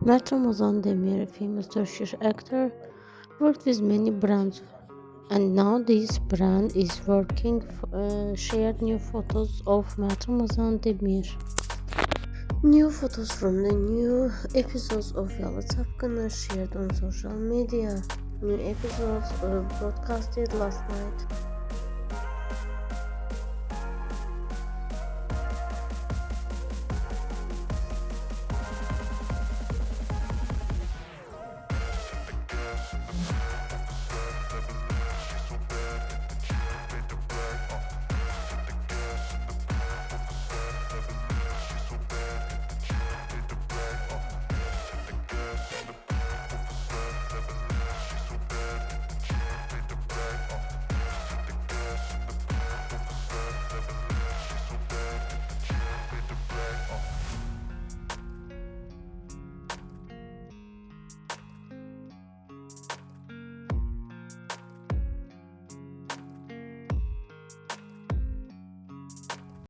Mert Demir, a famous Turkish actor, worked with many brands, and now this brand is working. Uh, shared new photos of Mert Demir. New photos from the new episodes of Yalı Çapkını shared on social media. New episodes were broadcasted last night.